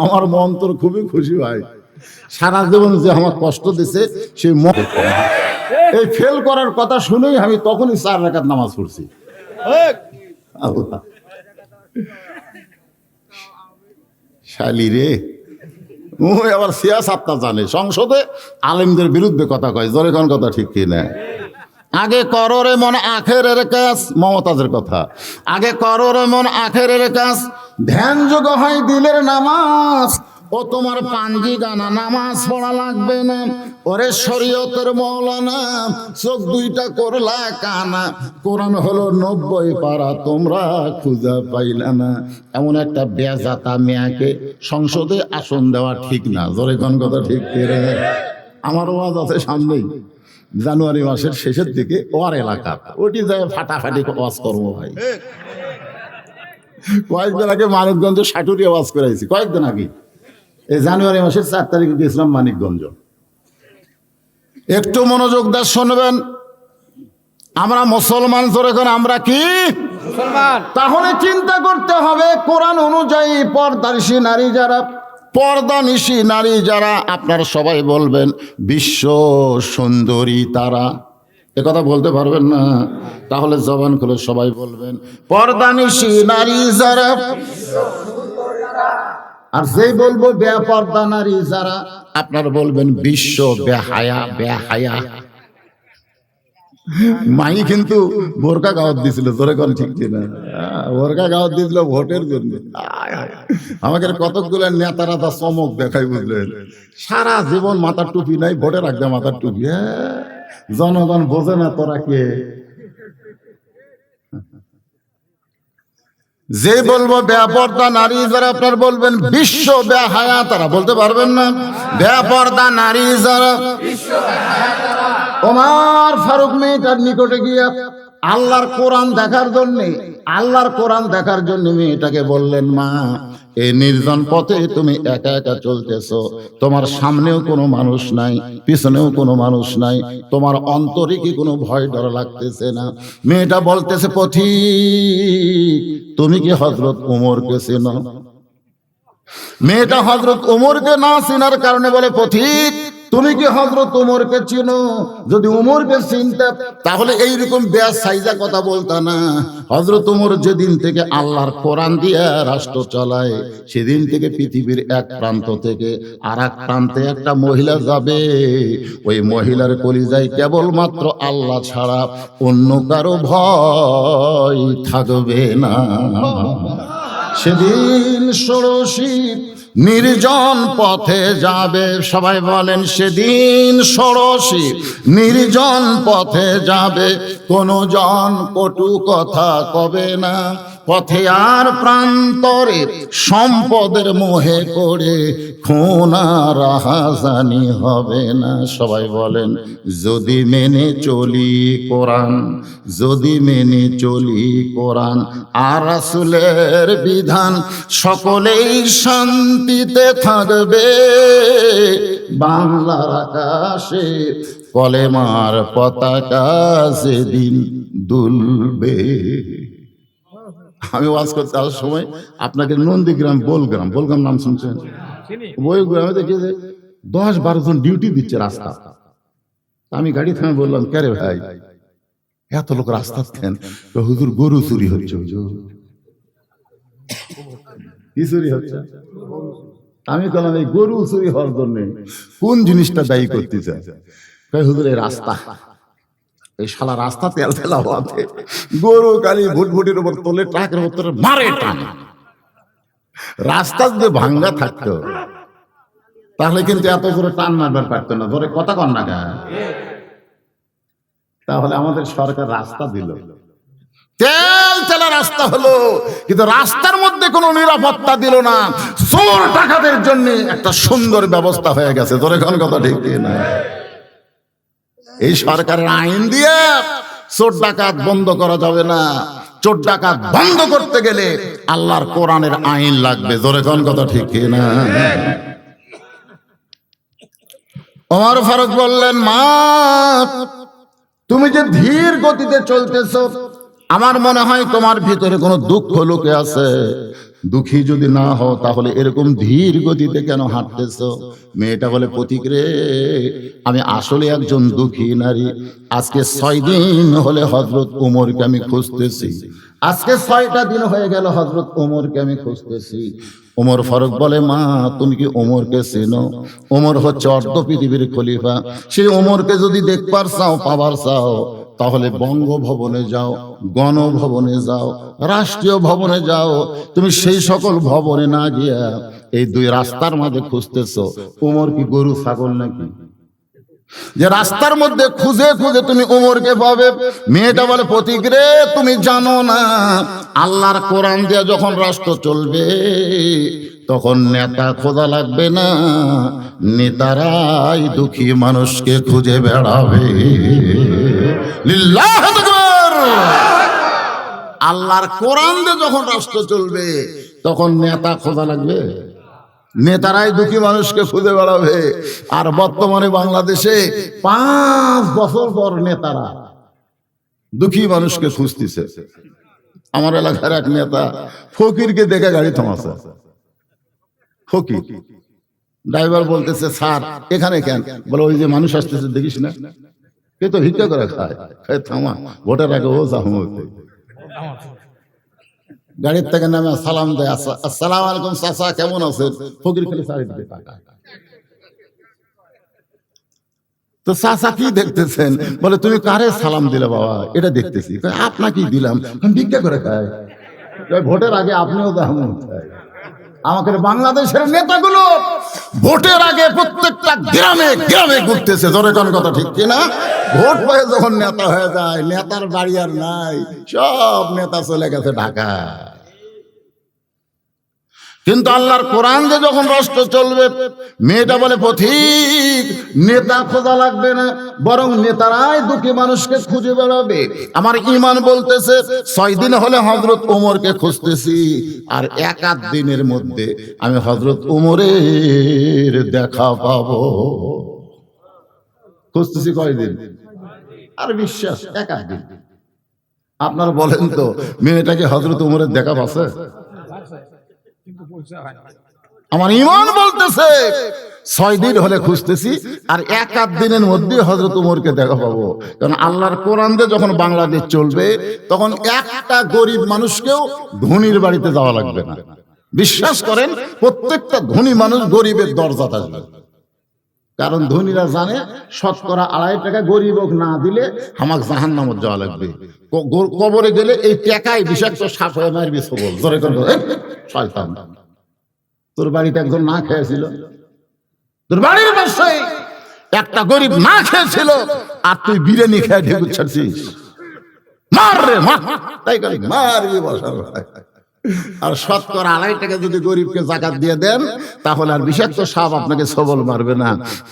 আমার মন তোর খুবই খুশি ভাই। সারা জীবন যে আমার কষ্ট দিছে সেই মন এই ফেল করার কথা শুনেই আমি তখনই চার রাকাত নামাজ পড়ছি। শালি রে। ও আবার সিয়াসাতটা জানে। সংসদে আলেমদের বিরুদ্ধে কথা কয় জোরে কোন কথা ঠিক কি না? আগে কররে মন আখেরের কাজ মমতাজের কথা। আগে কররে মন আখেরের কাজ ধ্যান যোগ হয় দিলের নামাজ। ও তোমার পাঞ্জি গানা, নামাজ পড়া লাগবে না। ওরে শরীয়তের মৌলানা, চোখ দুইটা করলা কানা। কোরআন হলো নব্বই পারা, তোমরা খুঁজা পাইলা না। এমন একটা বেজাতা মেয়াকে সংসদে আসন দেওয়া ঠিক না। জোরে কোন কথা ঠিক করে আমার ওয়াজ আছে সামনেই। জানুয়ারি মাসের শেষের দিকে ওয়ার এলাকা। ওটি যায় ফাটাফাটি ওয়াজ করব ভাই। কয়েকদিন আগে মানিকগঞ্জ সাটুরি ওয়াজ করাইছি কয়েকদিন আগে। এই জানুয়ারি মাসের চার তারিখে গেছিলাম মানিকগঞ্জ। একটু মনোযোগ দিয়ে শুনবেন আমরা মুসলমান করে আমরা কি? মুসলমান। তাহলে চিন্তা করতে হবে কোরআন অনুযায়ী পর্দানিশী নারী যারা পর্দা পর্দানিশী নারী যারা আপনারা সবাই বলবেন বিশ্ব সুন্দরী তারা। কথা বলতে পারবেন না তাহলে জবান খুলে সবাই বলবেন পর্দানিশী নারী যারা, আর যেই বলব বেপর্দা নারী যারা, আপনারা বলবেন বিশ্ব বেহায়া বেহায়া মাই কিন্তু বোরকা গাওয়াত দিছিল তোরে কোন ঠিক ছিল বোরকা গাওয়াত দিছিল ভোটের জন্য। আমাকে কতকগুলো নেতারা তা চমক দেখাই বুঝলেন সারা জীবন মাথার টুপি নাই ভোটের আগে মাথার টুপি হ্যাঁ। জনগণ বোঝে না তোরা কে। যে বলব বেপর্দা নারী, যারা আপনার বলবেন বিশ্ব বেহায়া তারা বলতে পারবেন না। বেপর্দা নারী, যারা ওমার ফারুক মেয়েটার নিকটে গিয়ে আল্লাহর কোরআন দেখার জন্য, আল্লাহর কোরআন দেখার জন্য মেয়েটাকে বললেন, মা এই নির্জন পথে তুমি একা একা চলতেছো। তোমার সামনেও কোনো মানুষ নাই, পিছনেও কোনো মানুষ নাই। তোমার অন্তরে কি কোনো ভয় ডর লাগতেছে না? মেয়েটা বলতেছে, পথিক, তুমি কি হজরত উমরকে চেনো? মেয়েটা হজরত উমরকে না চেনার কারণে বলে, পথিক তুমি কি হজরত উমরকে চিনো? যদি উমরকে চিনতে, তাহলে এইরকম ব্যাস সাইজা কথা বলতা না। হজরত উমর যেদিন থেকে আল্লাহর কোরআন দিয়ে রাষ্ট্র চালায়, সেদিন থেকে পৃথিবীর এক প্রান্ত থেকে আর এক প্রান্তে একটা মহিলা যাবে। ওই মহিলার কলিজায় কেবলমাত্র আল্লাহ ছাড়া অন্য কারও ভয় থাকবে না। সেদিন ষোড়শী নির্জন পথে যাবে। সবাই বলেন, সেদিন ষোড়শী নির্জন পথে যাবে। কোনো জন কটু কথা কবে না? পথে আর প্রান্তরে সম্পদের মোহে করে খুনা রাহাজানি হবে না। সবাই বলেন, যদি মেনে চলি কোরআন, যদি মেনে চলি কোরআন, আর রাসূলের বিধান সকলেই শান্তিতে থাকবে। বাংলার আকাশে কলেমার পতাকা সেদিন দুলবে। আমি ওয়াজ করতে আসার সময় আপনাকে নন্দীগ্রাম বোলগ্রাম বোলগ্রাম নাম শুনছেন? ওই গ্রামে দেখি যে দশ বারো জন ডিউটি দিচ্ছে রাস্তা। আমি গাড়ি থামে বললাম কে রে ভাই? এত লোক রাস্তা থেন হুজুর গরু চুরি হচ্ছে হুজুর। কি চুরি হচ্ছে? আমি বললাম এই গরু চুরি হওয়ার জন্য কোন জিনিসটা দায়ী করতে কয় হুজুর এই রাস্তা। এই শালা রাস্তা তেল ফেলা হওয়াতে গরু কালি ভুটভুটির উপর তোলে, ট্রাকের উপর মারে টানে। রাস্তা যদি ভাঙ্গা থাকতো, তাহলে কিন্তু এত করে টান মারবার পারতো না। ধরে কথা কন না। তাহলে আমাদের সরকার রাস্তা দিল। তেল তেলা রাস্তা হলো, কিন্তু রাস্তার মধ্যে কোনো নিরাপত্তা দিল না। চোর টাকাদের জন্য একটা সুন্দর ব্যবস্থা হয়ে গেছে। ধরে কোন কথা ঠিক না এই সরকারের আইন দিয়ে চোর ডাকাত বন্ধ করা যাবে না। চোর ডাকাত বন্ধ করতে গেলে আল্লাহর কোরআনের আইন লাগবে। জোরে কোন কথা ঠিক না? ওমর ফারুক বললেন, মা, তুমি যে ধীর গতিতে চলতেছ, আমার মনে হয় তোমার ভিতরে কোনো দুঃখ লুকে আছে। দুঃখী যদি না হও, তাহলে এরকম ধীর গতিতে কেন হাঁটতেছ? মেয়েটা বলে প্রতীক রে, আমি আসলে একজন দুঃখী নারী। আজকে ছয় দিন হলে হজরত উমরকে আমি খুঁজতেছি। আজকে ছয়টা দিন হয়ে গেল হজরত ওমরকে আমি খুঁজতেছি। ওমর ফারুক বলে, মা, তুমি কি ওমরকে চেনো? ওমর হচ্ছে অর্ধ পৃথিবীর খলিফা। সেই ওমরকে যদি দেখবার চাও, পাবার চাও তাহলে বঙ্গভবনে যাও গণভবনে যাও রাষ্ট্রীয় ভবনে যাও তুমি সেই সকল ভবনে না গিয়া এই দুই রাস্তার মাঝে খুঁজতেছো। ওমর কি গরু ছাগল নাকি? যে রাস্তার মধ্যে খুঁজে খুঁজে তুমি উমরকে পাবে। মেয়েটা বলে প্রতীক রে তুমি জানো না আল্লাহর কোরআন দিয়ে যখন রাষ্ট্র চলবে তখন নেতা খোঁজা লাগবে না নেতারাই দুঃখী মানুষকে খুঁজে বেড়াবে! আল্লাহর কোরআন যখন রাষ্ট্র চলবে, তখন নেতা খোঁজা লাগবে। নেতারাই দুঃখী মানুষকে খুঁজে বেড়াবে। আর বর্তমানে বাংলাদেশে পাঁচ বছর পর নেতারা দুঃখী মানুষকে খুঁজতেছে। আমার এলাকার এক নেতা ফকিরকে দেখে গাড়ি থামাছে। ফকির। ড্রাইভার বলতেছে, স্যার, এখানে কেন? বলে, ওই যে মানুষ আসতেছে, দেখিস না। কে তো ভিক্ষা করে খায়? থামা, ভোটের আগে ও গাড়ির থেকে নামে সালাম দেয়। আসা- আসসালাম আলাইকুম চাচা, কেমন আছেন? ফকির খালি চারিদিকে তাকায়। তো চাচা কি দেখতেছেন? বলে, তুমি কারে সালাম দিলে বাবা? এটা দেখতেছি। আপনাকেই দিলাম। ভিক্ষা করে খায় ভোটের আগে আপনিও দাম আমাকে বাংলাদেশের নেতাগুলো ভোটের আগে প্রত্যেকটা গ্রামে গ্রামে ঘুরতেছে। জনগণ কথা ঠিক কিনা? ভোট পেয়ে যখন নেতা হয়ে যায়, নেতার বাড়ি আর নাই, সব নেতা চলে গেছে ঢাকা কিন্তু আল্লাহর কোরআন যে যখন রাষ্ট্র চলবে, মেয়েটা বলে, পথিক, নেতা খোঁজা লাগবে না, বরং নেতারাই দুঃখী মানুষকে খুঁজে বেড়াবে। আমার ইমান বলতেছে, ছয় দিন হলে হজরত ওমরকে খুঁজতেছি, আর এক আধ দিনের মধ্যে আমি হজরত ওমরের দেখা পাবো। খুঁজতেছি কয়দিন আর বিশ্বাস, এক আধ দিন। আপনারা বলেন তো, মেয়েটাকে হজরত উমরের দেখা পাচ্ছে? আমার ইমান বলতেছে, ছয় দিন হলে খুঁজতেছি, আর এক আধ দিনের মধ্যে হজরত উমরকে দেখা পাবো। কারণ আল্লাহর কোরআন যখন বাংলাদেশ চলবে, তখন একটা গরিব মানুষকেও ধনির বাড়িতে যাওয়া লাগবে না। বিশ্বাস করেন, প্রত্যেকটা ধনী মানুষ গরিবের দরজা আসবে। কারণ ধনীরা জানে শতকরা আড়াই টাকা গরিব না দিলে আমাক জাহান নামত যাওয়া লাগবে। কবরে গেলে এই টাকায় বিষাক্ত সাপ হয়ে মারবি সবল। জোরে শয়তান। তোর বাড়িতে একজন না খেয়েছিল। তোর বাড়ির পাশে একটা গরিব না খেয়েছিল আর তুই বিরিয়ানি খেয়ে ঢেকুর ছাড়ছিস। মার রে মার তাই মারবি ভাই। আর শতকরা আড়াই টাকা যদি গরিবকে জাকাত দিয়ে দেন তাহলে আর বিষাক্ত সাপ আপনাকে সবল মারবে না।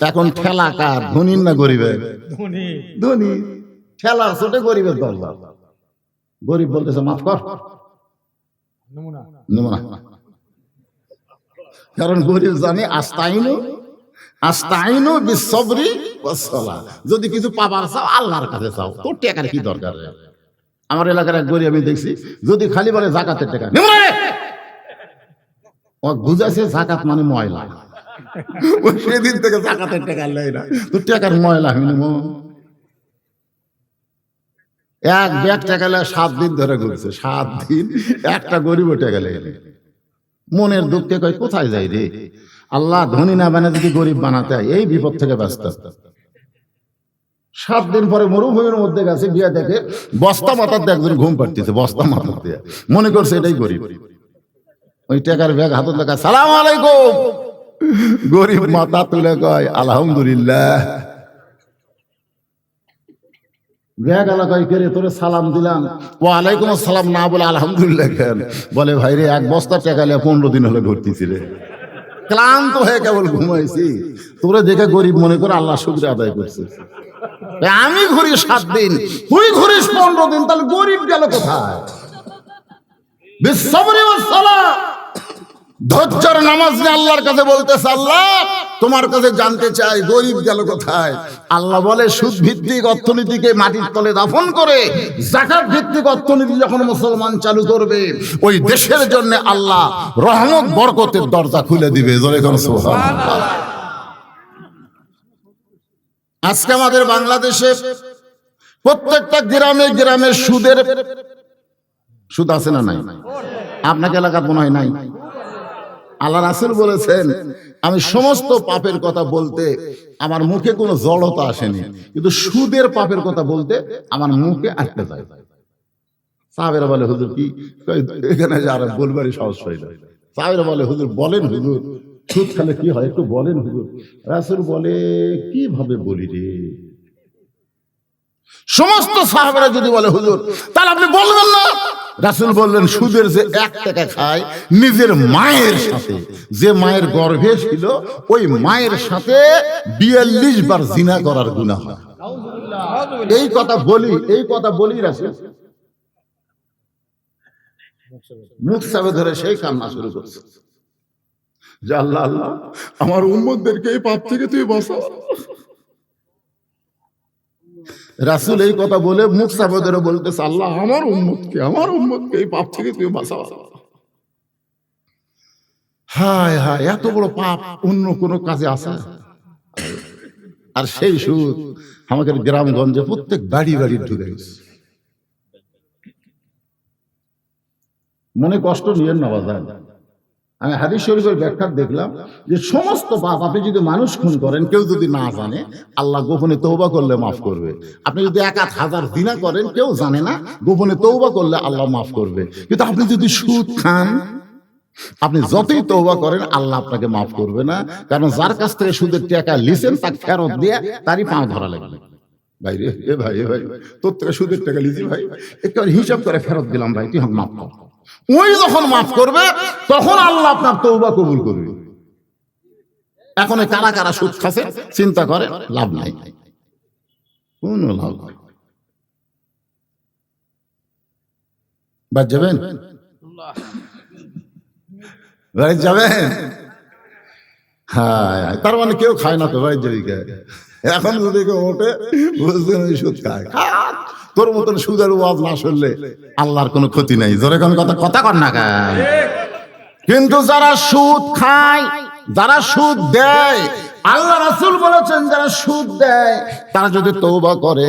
এখন ঠেলা কার? ধনীর না গরিবের ধনী। ঠেলা ছোটে গরিবের গরিব বলতেছে মাফ কর। কারণ গরিব জানে আস্তাইনু আস্তাইনু ওয়াসসালা যদি কিছু পাবার চাও আল্লাহর কাছে চাও। তোর টাকার কি দরকার? আমার এলাকার এক গরিব আমি দেখছি যদি খালি বলে জাকাতের টাকা ও বুঝাছে জাকাত মানে ময়লা। ও সেদিন থেকে জাকাতের টাকা নেয় না। তোর টাকার ময়লা আমি এক ব্যাগ টাকা সাত দিন ধরে ঘুরছে সাত দিন একটা গরিব টাকা লেগে মনের দুঃখে কয় কোথায় যাই রে? আল্লাহ ধনী না বানা যদি গরিব বানাতে হয় এই বিপদ থেকে ব্যস্ত সাত দিন পরে মরুভূমির মধ্যে গেছে, গিয়া দেখে বস্তা দিয়ে একজন ঘুম পাড়তেছে, বস্তা দিয়ে। মনে করছে এটাই গরিব। ওই টাকার ব্যাগ হাতে দেখা সালাম আলাইকুম। গরিব মাথা তুলে কয়, আলহামদুলিল্লাহ। ব্যাগ এলাকায় কেড়ে তোরে সালাম দিলাম। ও আলাইকুম না বলে, আলহামদুলিল্লাহ কেন? বলে, ভাই রে, এক বস্তা টাকা পনেরো দিন হলে ঘুরতেছি রে। ক্লান্ত হয়ে কেবল ঘুমাইছি। তোরে দেখে গরিব মনে করে আল্লাহ শুক্র আদায় করছে। আমি ঘুরি সাত দিন। তুই ঘুরিস পনেরো দিন, তাহলে গরিব গেল কোথায়? ধৈর্যের নামাজ নিয়ে আল্লাহর কাছে বলতেছে, আল্লাহ, তোমার কাছে জানতে চাই, গরিব গেল কোথায়? আল্লাহ বলে সুদ ভিত্তিক অর্থনীতিকে মাটির তলে দাফন করে জাকাত ভিত্তিক অর্থনীতি যখন মুসলমান চালু করবে, ওই দেশের জন্য আল্লাহ রহমত, বরকতের দরজা খুলে দিবে। জোরে। আজকে আমাদের বাংলাদেশে প্রত্যেকটা গ্রামে গ্রামে সুদের সুদ আছে না নাই? আপনাকে এলাকার মনে হয় নাই? আল্লাহ রাসুল বলেছেন, আমি সমস্ত পাপের কথা বলতে আমার মুখে কোনো জড়তা আসেনি, কিন্তু সুদের পাপের কথা বলতে আমার মুখে আটকে যায়। সাহেবেরা বলে, হুজুর কি? এখানে যারা বলবারই সাহস না সাহেবেরা বলে, হুজুর বলেন, হুজুর। সুদ খেলে কি হয়? একটু বলেন হুজুর। রাসুল বলে, কীভাবে বলি রে? সমস্ত সাহাবেরা যদি বলে, হুজুর, তাহলে আপনি বলবেন না? রাসুল বললেন, সুদের যে এক টাকা খায়, নিজের মায়ের সাথে। যে মায়ের গর্ভে ছিল, ওই মায়ের সাথে বিয়াল্লিশ বার জিনা করার গুণা হয়। এই কথা বলি, এই কথা বলি রাসুল। মুখ সাবে ধরে সেই কান্না শুরু করছে। আল্লাহ আল্লাহ, আমার উম্মতদেরকে এই পাপ থেকে তুই বাঁচাও। রাসুল এই কথা বলে মুখ সাবে ধরে বলতেছে, আল্লাহ আমার উম্মতকে আমার উম্মতকে এই পাপ থেকে তুই বাঁচাও। হায় হায়, এত বড় পাপ অন্য কোনো কাজে আছে আর সেই সুদ আমাদের গ্রামগঞ্জে প্রত্যেক বাড়ি বাড়ি ঢুকে গেছে। মনে কষ্ট নিয়েন না বাজার আমি হাদিস শরীফের ব্যাখ্যা দেখলাম যে সমস্ত পাপ আপনি যদি মানুষ খুন করেন, কেউ যদি না জানে, আল্লাহ গোপনে তৌবা করলে মাফ করবে। আপনি যদি এক আধ হাজার দিনা করেন, কেউ জানে না, গোপনে তৌবা করলে আল্লাহ মাফ করবে। কিন্তু আপনি যদি সুদ খান, আপনি যতই তৌবা করেন, আল্লাহ আপনাকে মাফ করবে না। কারণ যার কাছ থেকে সুদের টাকা লিছেন, তাকে ফেরত দিয়ে তারই পা ধরা লাগবে। ভাই রে ভাই ভাই, তোর থেকে সুদের টাকা লিছি ভাই। একটু হিসাব করে ফেরত দিলাম ভাই, তুই মাফ কর। ওই যখন মাফ করবে, তখন আল্লাহ আপনার তৌবা কবুল করবে। এখন কারা কারা সুদ খাচ্ছে, চিন্তা করে, লাভ নাই। কোন লাভ বাদ যাবেন? বাড়ি যাবেন? হ্যাঁ তার মানে কেউ খায় না তো বাড়ি যাবি? এখন যদি কেউ ওঠে ওই সুদ খায়। তোর মতন সুদের ওয়াজ না শুনলে আল্লাহর কোনো ক্ষতি নাই। জোরে কোন কথা? কথা কর না কেন? কিন্তু যারা সুদ খায়, যারা সুদ দেয়, আল্লাহ রাসূল বলেছেন, যারা সুদ দেয়, তারা যদি তৌবা করে,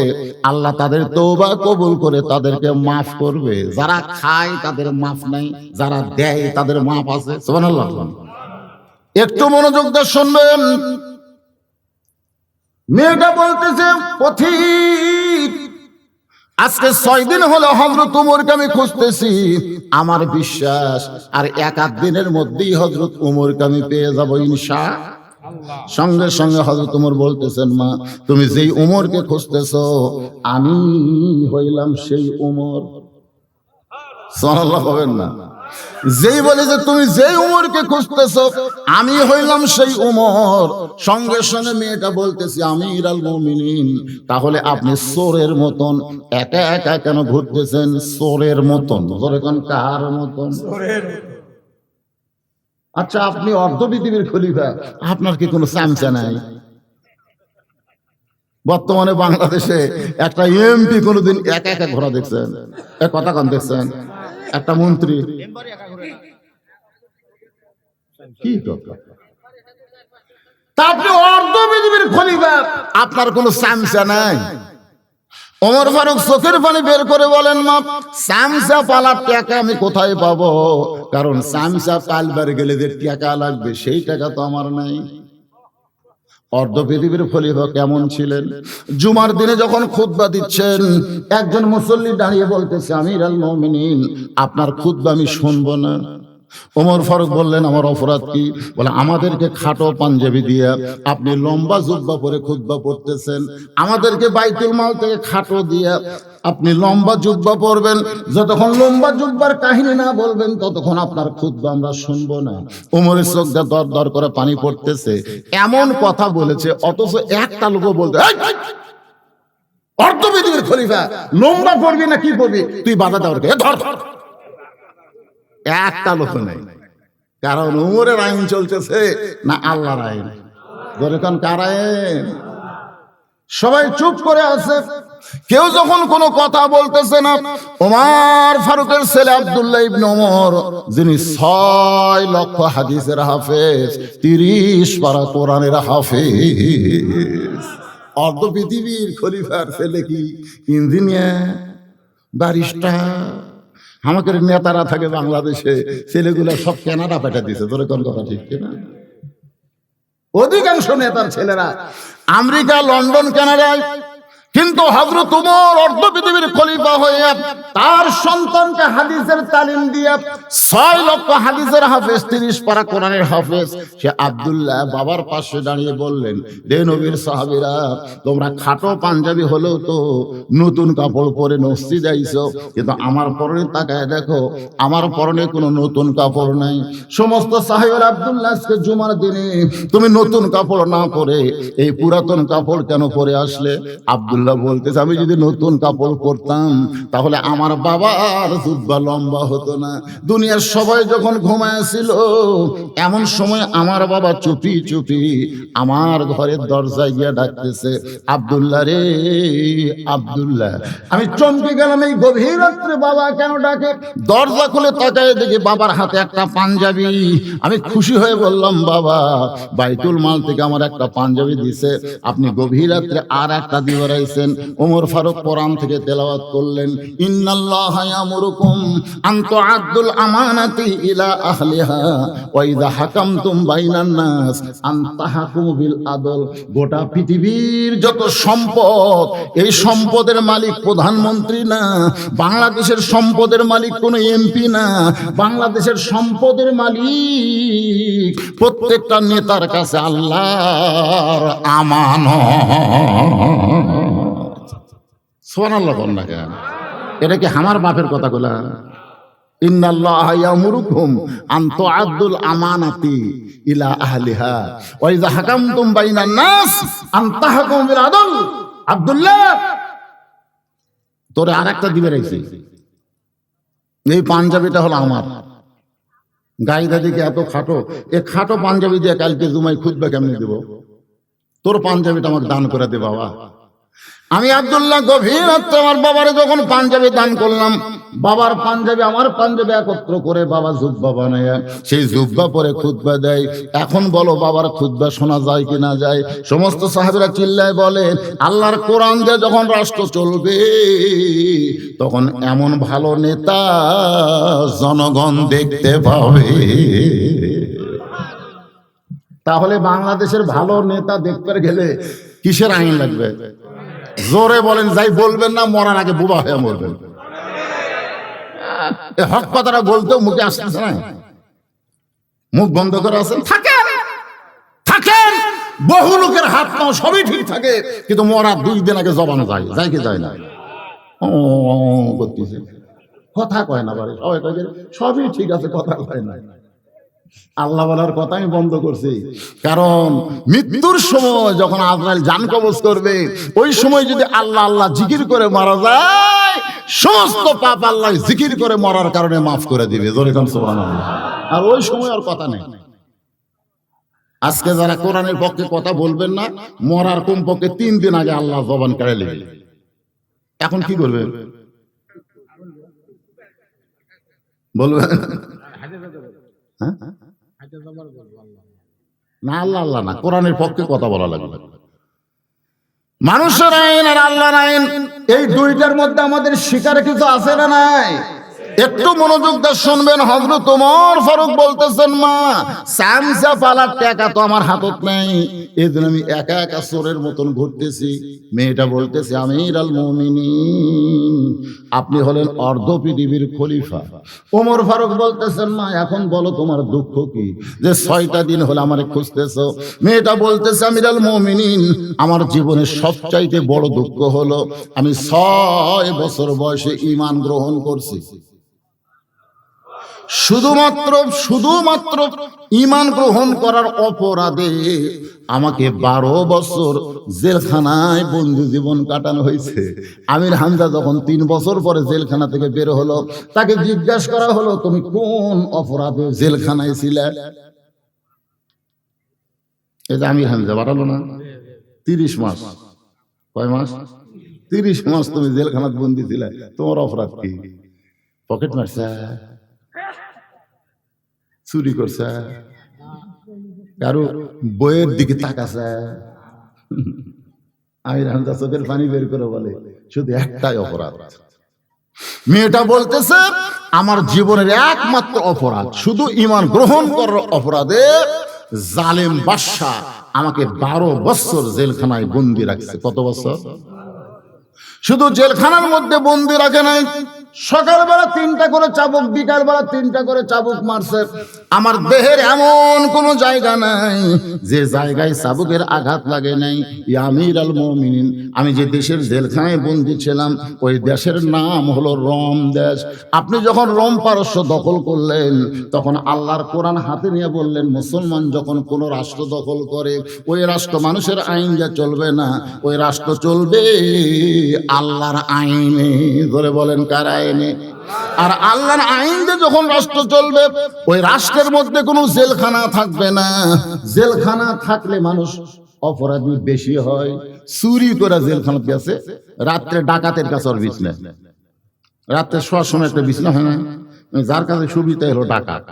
আল্লাহ তাদের তৌবা কবুল করে তাদেরকে মাফ করবে। যারা খায়, তাদের মাফ নাই, যারা দেয়, তাদের মাফ আছে। একটু মনোযোগ দিয়ে শুনবেন। মেয়েটা বলতেছে, পথিক আজকে ছয় দিন হলো হজরত উমরকে আমি খুঁজতেছি। আমার বিশ্বাস আর এক আধ দিনের মধ্যেই হজরত উমরকে আমি পেয়ে যাব ইনশা। সঙ্গে সঙ্গে হজরত উমর বলতেছেন মা তুমি যেই উমরকে খুঁজতেছ আমি হইলাম সেই উমর। সরল হবেন না। যেই বলে যে তুমি যেই উমরকে খুঁজতেছো আমি হইলাম সেই উমর। সঙ্গে সঙ্গে মেয়েটা বলতেছি আমি ইরাল মুমিনিন তাহলে আপনি সোরের মতন একা একা কেন ঘুরতেছেন? সোরের মতন। জোরে কোন কার মতন? আচ্ছা আপনি অর্ধ পৃথিবীর খলিফা আপনার কি কোনো চামচা নাই? বর্তমানে বাংলাদেশে একটা এমপি কোনোদিন একা একা ঘোরা দেখছেন? এ কথা কন দেখছেন? একটা মন্ত্রী। কি আপনি অর্ধ পৃথিবীর খলিফা। আপনার কোনো চামচা নাই। ওমর ফারুক চোখের পানি বের করে বলেন মা সামসা পালার টাকা আমি কোথায় পাবো? কারণ সামসা পালবার গেলে যে টাকা লাগবে সেই টাকা তো আমার নাই। অর্ধ পৃথিবীর খলিফা কেমন ছিলেন? জুমার দিনে যখন খুতবা দিচ্ছেন, একজন মুসল্লি দাঁড়িয়ে বলতেছে, আমির আল মমিন আপনার খুতবা আমি শুনব না। ওমর ফারুক বললেন আমার অপরাধ কি? বলে আমাদেরকে খাটো পাঞ্জাবি দিয়ে আপনি লম্বা জুব্বা পরে খুতবা পড়তেছেন। আমাদেরকে বাইতুল মাল থেকে খাটো দিয়ে আপনি লম্বা জুব্বা পরবেন। যতক্ষণ লম্বা জুব্বার কাহিনী না বলবেন ততক্ষণ আপনার খুতবা আমরা শুনব না। ওমরের চোখ দিয়ে দর দর করে পানি পড়তেছে। এমন কথা বলেছে অথচ একটা লোক বলতে "এই, এই, খলিফা লম্বা পড়বি না কি পড়বি তুই বাধা দেওয়ার ধর ধর। একটা লোক নেই। কারণ উমরের আইন চলতেছে না আল্লাহর আইন? যেরকম কারায়েন সবাই চুপ করে আছে। কেউ যখন কোনো কথা বলতেছে না, ওমার ফারুকের ছেলে আব্দুল্লাহ ইবনে ওমর, যিনি ছয় লক্ষ হাদিসের হাফেজ, তিরিশ পারা কোরআনের হাফেজ। অর্ধ পৃথিবীর খলিফার ছেলে কি? ইঞ্জিনিয়ার? ব্যারিস্টার? আমাদের নেতারা থাকে বাংলাদেশে, ছেলেগুলো সব কেনাডা পেটা দিছে তোর কোন কথা ঠিক কিনা? অধিকাংশ নেতার ছেলেরা আমেরিকা, লন্ডন, কানাডায় কিন্তু হজরত উমর অর্ধ পৃথিবীর খলিফা হয়ে তার সন্তানকে হাদিসের তালিম দিয়ে ছয় লক্ষ হাদিসের হাফেজ, তিরিশ পারা কোরআনের হাফেজ, সে আব্দুল্লাহ বাবার পাশে দাঁড়িয়ে বললেন রে নবীর সাহাবিরা, তোমরা খাটো পাঞ্জাবি হলেও তো নতুন কাপড় পরে নস্তি যাইছো কিন্তু আমার পরনে তাকায় দেখো, আমার পরনে কোনো নতুন কাপড় নাই। সমস্ত সাহেবের আব্দুল্লাহ আজকে জুমার দিনে, তুমি নতুন কাপড় না পরে, এই পুরাতন কাপড় কেন পরে আসলে? আব্দুল্লাহ বলতেছে, আমি যদি নতুন কাপড় পরতাম, তাহলে আমার বাবার জুব্বা লম্বা হতো না। দুনিয়ার সবাই যখন ঘুমায়াছিল এমন সময় আমার বাবা চুপি চুপি আমার ঘরের দরজায় গিয়ে ডাকতেছে, আব্দুল্লাহ রে, আব্দুল্লাহ। আমি চমকে গেলাম, এই গভীর রাত্রে বাবা কেন ডাকে? দরজা খুলে তাকায় দেখি বাবার হাতে একটা পাঞ্জাবি। আমি খুশি হয়ে বললাম, বাবা, বাইতুল মাল থেকে আমার একটা পাঞ্জাবি দিছে। আপনি গভীর রাত্রে আর একটা দিয়ে বেড়াইছেন ওমর ফারুক কোরআন থেকে তেলাওয়াত করলেন, ইন্নাল্লাহ ইয়ামুরুকুম আন তুআদ্দুল আমানাতি ইলা আহলিহা, ওয়া ইযা হাকামতুম বাইনান নাস, আন তাহকুমু বিল আদল। গোটা পৃথিবীর যত সম্পদ, এই সম্পদের মালিক প্রধানমন্ত্রী না, বাংলাদেশের সম্পদের মালিক কোনো এমপি না, বাংলাদেশের সম্পদের মালিক প্রত্যেকটা নেতার কাছে আল্লাহর আমানত। সোনাল্লাহ বল না কেন? এটা কি আমার বাপের কথা গুলা তোরে আরেকটা দিবে এই পাঞ্জাবিটা হলো আমার। গাইদা দিকে এত খাটো। এ খাটো পাঞ্জাবি দিয়ে কালকে জুমাই খুঁজবে কেমনি দেব? তোর পাঞ্জাবিটা আমাকে দান করে দে বাবা। আমি আবদুল্লাহ গভীর রাত্রে আমার বাবারে যখন পাঞ্জাবি দান করলাম, বাবার পাঞ্জাবি আমার পাঞ্জাবি একত্র করে বাবা জুব্বা বানায়। সেই জুব্বা পরে খুতবা দেয়। এখন বলো বাবার খুতবা শোনা যায় কি না যায়? সমস্ত সাহেবরা চিল্লায় বলে, আল্লাহর কোরআন দিয়ে যখন রাষ্ট্র চলবে, তখন এমন ভালো নেতা জনগণ দেখতে পাবে। তাহলে বাংলাদেশের ভালো নেতা দেখতে গেলে কিসের আইন লাগবে? জোরে বলেন যাই বলবেন না মরার আগে বুবা হয়ে মরবেন হক কথাটা বলতেও মুখে আসতেছে না মুখ বন্ধ করে আছেন থাকেন থাকেন বহু লোকের হাত পাও সবই ঠিক থাকে কিন্তু মরার দুই দিন আগে জবানো যায় যাই কি যায় না ও কথা কয় না সবাই সবই ঠিক আছে কথা কয় না আল্লাহ বলার কথা আমি বন্ধ করছি। কারণ মৃত্যুর সময় যখন আজরাইল জান কবজ করবে ওই সময় যদি আল্লাহ আল্লাহ জিকির করে মারা যায় সমস্ত পাপ আল্লাহ জিকির করে মরার কারণে মাফ করে দিবে। আর ওই সময় আর কথা নেই। আজকে যারা কোরআনের পক্ষে কথা বলবেন না মরার কমপক্ষে তিন দিন আগে আল্লাহ জবান কেড়ে নেবে। এখন কি করবেন বলবেন? হ্যাঁ? না আল্লাহ আল্লাহ না কোরআনের পক্ষে কথা বলা লাগবে। মানুষের আইন আর আল্লাহর আইন এই দুইটার মধ্যে আমাদের শিকার কিছু আছে না নাই? একটু মনোযোগ দিয়ে শুনবেন হজরত তোমার ফারুক বলতেছেন, মা, সামসা পালার টাকা তো আমার হাতত নেই। এই আমি একা একা চোরের মতন ঘুরতেছি। মেয়েটা বলতেছে আমির আল মমিনিন, আপনি হলেন অর্ধ পৃথিবীর খলিফা। ওমর ফারুক বলতেছেন, মা, এখন বলো তোমার দুঃখ কি? যে ছয়টা দিন হলে আমারে খুঁজতেছো। মেয়েটা বলতেছে আমির আল মমিনিন, আমার জীবনের সবচাইতে বড় দুঃখ হলো আমি ছয় বছর বয়সে ঈমান গ্রহণ করছি। শুধুমাত্র শুধুমাত্র ইমান গ্রহণ করার অপরাধে আমাকে বারো বছর জেলখানায় বন্দি জীবন কাটানো হয়েছে। আমির হামজা যখন তিন বছর পরে জেলখানা থেকে বের হলো, তাকে জিজ্ঞাসা করা হলো, তুমি কোন অপরাধে জেলখানায় ছিলে? যে আমির হামজা বাড়ালো না। তিরিশ মাস। কয় মাস? তিরিশ মাস তুমি জেলখানাত বন্দি ছিলে। তোমার অপরাধ কি? পকেট মারছে। চুরি করছে। কারও বইয়ের দিকে তাকাছে। আমির হামজা চোখের পানি বের করে বলে, শুধু একটাই অপরাধ। মেয়েটা বলতেছে, আমার জীবনের একমাত্র অপরাধ, শুধু ইমান গ্রহণ করার অপরাধে জালেম বাদশাহ আমাকে বারো বছর জেলখানায় বন্দি রাখছে। কত বছর? শুধু জেলখানার মধ্যে বন্দি রাখে নাই। সকালবেলা তিনটা করে চাবুক, বিকালবেলা তিনটা করে চাবুক মারছে। আমার দেহের এমন কোন জায়গা নাই যে জায়গায় চাবুকের আঘাত লাগে নাই। আমির আল মমিন আমি যে দেশের জেলখানায় বন্দি ছিলাম, ওই দেশের নাম হলো রোম দেশ। আপনি যখন রোম পারস্য দখল করলেন, তখন আল্লাহর কোরআন হাতে নিয়ে বললেন, মুসলমান যখন কোন রাষ্ট্র দখল করে, ওই রাষ্ট্র মানুষের আইন যা চলবে না, ওই রাষ্ট্র চলবে আল্লাহর আইনে। ধরে বলেন কার আইনে? আর আল্লাহর আইন দিয়ে যখন রাষ্ট্র চলবে ওই রাষ্ট্রের মধ্যে কোনো জেলখানা থাকবে না। জেলখানা থাকলে মানুষ অপরাধী বেশি হয়। চুরি করে জেলখানা গেছে রাত্রে ডাকাতের কাছে ওর বিছনা রাত্রে শোয়ার সময় একটা বিছনা হয়। না যার কাছে সুবিধা হলো ডাকাত।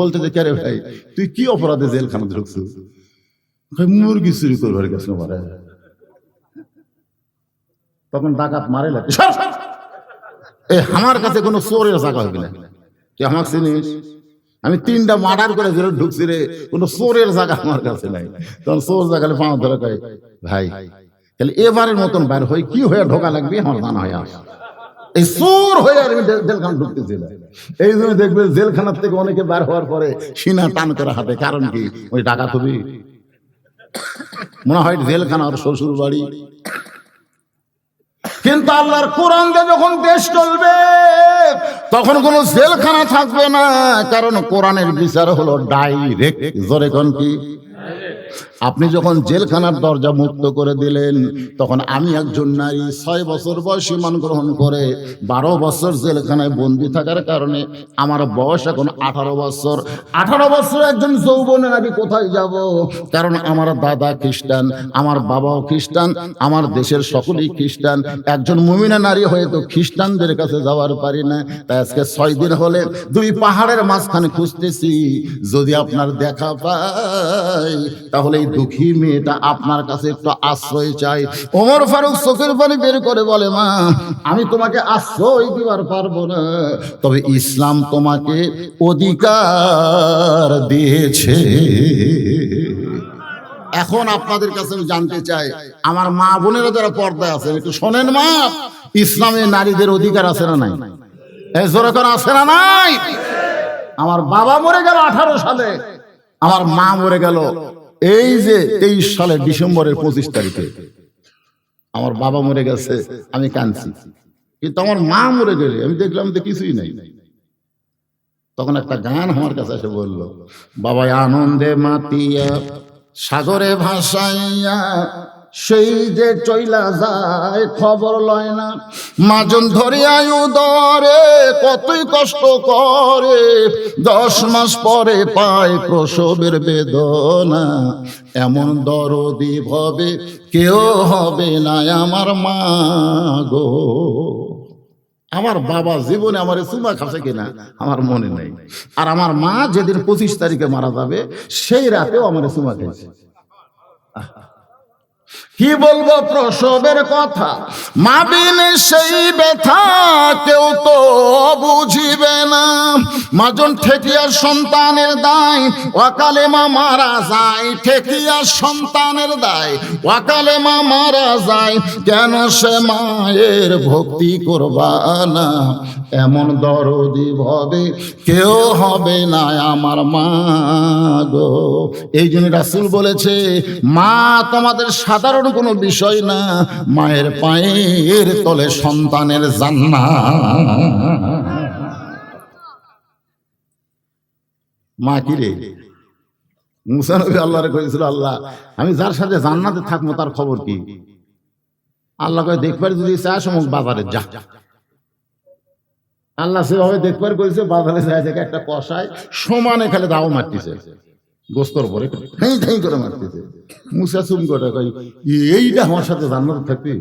বলতে যে কে ভাই তুই কি অপরাধে জেলখানা ঢুকছো কয়, মুরগি চুরি করবার গেছ তখন ডাকাত মারে লাগে আমার কাছে কোনো চোরের জায়গা হবে না। তুই আমাকে চিনিস? আমি তিনটা মার্ডার করে জেলে ঢুকছি রে, কোনো চোরের জায়গা আমার কাছে নাই। তখন চোর জায়গালে পাঁচ ধরে কয়, ভাই, তাহলে এবারের মতন বাইর হয়ে কি হয়ে ঢোকা লাগবে? আমার জানা হয় আস। এই চোর হয়ে আর আমি জেল- জেলখানা ঢুকতেছিলাম এই জন্য দেখবে জেলখানার থেকে অনেকে বার হওয়ার পরে সিনা টান করে হাতে কারণ কি? ওই টাকা তুমি মনে হয় জেলখানা আর শ্বশুর বাড়ি কিন্তু আল্লাহর কোরআন দিয়ে যখন দেশ চলবে, তখন কোনো জেলখানা থাকবে না। কারণ কোরআনের বিচার হলো ডাইরেক্ট জোরে কি? আপনি যখন জেলখানার দরজা মুক্ত করে দিলেন তখন আমি একজন নারী ছয় বছর বয়স ইমান গ্রহণ করে বারো বছর জেলখানায় বন্দি থাকার কারণে আমার বয়স এখন আঠারো বছর। আঠারো বছর একজন যৌবনে নারী কোথায় যাব? কারণ আমার দাদা খ্রিস্টান আমার বাবাও খ্রিস্টান আমার দেশের সকলেই খ্রিস্টান। একজন মুমিনা নারী হয়ে তো খ্রিস্টানদের কাছে যাওয়ার পারি না। তাই আজকে ছয় দিন হলে দুই পাহাড়ের মাঝখানে খুঁজতেছি। যদি আপনার দেখা পাই তাহলে এই দুঃখী মেয়েটা আপনার কাছে একটু আশ্রয় চাই। ওমর ফারুক চোখের পানি বের করে বলে, মা, আমি তোমাকে আশ্রয় দিবার পারব না। তবে ইসলাম তোমাকে অধিকার দিয়েছে। এখন আপনাদের কাছে আমি জানতে চাই, আমার মা বোনেরা যারা পর্দায় আছেন একটু শোনেন মা, ইসলামে নারীদের অধিকার আছে না নাই? আছে না নাই? আমার বাবা মরে গেল আঠারো সালে, আমার মা মরে গেল এই যে তেইশ সালের ডিসেম্বরের পঁচিশ তারিখে আমার বাবা মরে গেছে, আমি কাঁদছি। কিন্তু আমার মা মরে গেলে আমি দেখলাম তো কিছুই নাই। তখন একটা গান আমার কাছে এসে বলল বাবা আনন্দে মাতিয়া, সাগরে ভাসাইয়া সেই যে চইলা যায়, খবর লয় না। মাজন ধরে আয়ু দরে, কতই কষ্ট করে। দশ মাস পরে পায় প্রসবের বেদনা। এমন দরদি ভবে, কেউ হবে না আমার মা গো। আমার বাবা জীবনে আমার চুমা খাসে কিনা, আমার মনে নেই। আর আমার মা যেদিন পঁচিশ তারিখে মারা যাবে, সেই রাতেও আমার চুমা খেয়েছে। কি বলব প্রসবের কথা? মা বিনে সেই ব্যথা কেউ মাজন ঠেকিয়ার সন্তানের দায় অকালে মা মারা যায়, ঠেকিয়ার সন্তানের দায় অকালে মা মারা যায়, কেন সে মায়ের ভক্তি করবা না? এমন দরদি ভবে কেউ হবে না আমার মা গো। এই জন্য রাসুল বলেছে, মা তোমাদের সাধারণ কোনো বিষয় না, মায়ের পায়ের তলে সন্তানের জান্না মা কি রে? মুসানবী আল্লাহরে করেছিল আল্লাহ, আমি যার সাথে জান্নাতে থাকব তার খবর কি? আল্লাহ কয়ে দেখবার যদি চাস, অমুক বাজারে যা। আল্লাহ সেভাবে দেখবার করেছে বাজারে যায় দেখে একটা কষায় সমানে খালি দাও মারতেছে। গোস্তর পরে ঠাই ঠাই করে মারতেছে। মুসা চুম করে কই এইটা আমার সাথে জান্নাত থাকবে?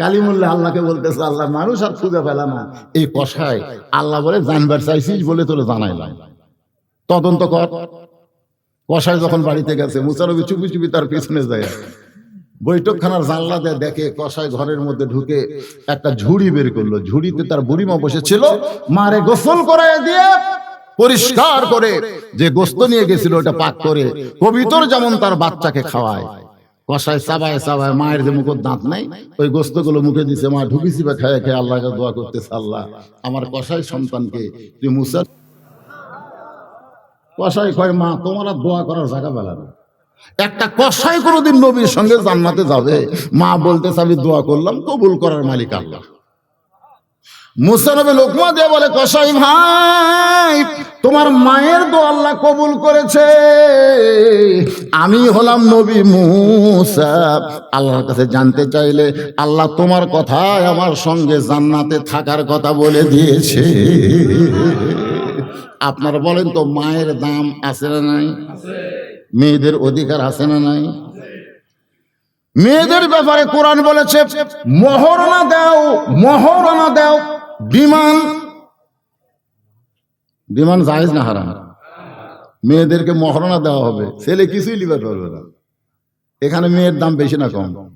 কালিমুল্লা আল্লাহকে বলতেছে, আল্লাহ, মানুষ আর খুঁজে পেলা না। এই কষায় আল্লাহ বলে, জানবার চাইছিস বলে তোরে জানাইলাম। তদন্ত কর। কষায় যখন বাড়িতে গেছে মুসারবি চুপি চুপি তার পিছনে যায়। বৈঠকখানার জানলা দিয়ে দেখে কষায় ঘরের মধ্যে ঢুকে একটা ঝুড়ি বের করল। ঝুড়িতে তার বুড়িমা বসেছিল, মারে গোসল করে দিয়ে পরিষ্কার করে যে গোস্ত নিয়ে গেছিল ওটা পাক করে, কবিতর যেমন তার বাচ্চাকে খাওয়ায়। কষায় চাবায় চাবায় মায়ের যে মুখের দাঁত নাই, ওই গোস্তগুলো মুখে দিছে, মা ঢুকিছি বা খায় খেয়ে আল্লাহকে দোয়া করতেছে, আল্লাহ, আমার কষায় সন্তানকে তুই মুসা কষাই কয়, মা, তোমার দোয়া করার জায়গা বেলা না। একটা কষাই কোনোদিন নবীর সঙ্গে জান্নাতে যাবে, মা বলতে আমি দোয়া করলাম, কবুল করার মালিক আল্লাহ। মুসানবে লোকমা দিয়ে বলে, কসাই ভাই, তোমার মায়ের দো আল্লাহ কবুল করেছে। আমি হলাম নবী মুসা। আল্লাহর কাছে জানতে চাইলে আল্লাহ তোমার কথায় আমার সঙ্গে জান্নাতে থাকার কথা বলে দিয়েছে। আপনারা বলেন তো, মায়ের দাম আছে না নাই? মেয়েদের অধিকার আছে না নাই? মেয়েদের ব্যাপারে কোরআন বলেছে, মহরণা দাও মহরণা দাও। বিমান বিমান জায়েজ না হারাম। মেয়েদেরকে মহরণা দেওয়া হবে। ছেলে কিছুই লিবার পারবে না। এখানে মেয়ের দাম বেশি না কম।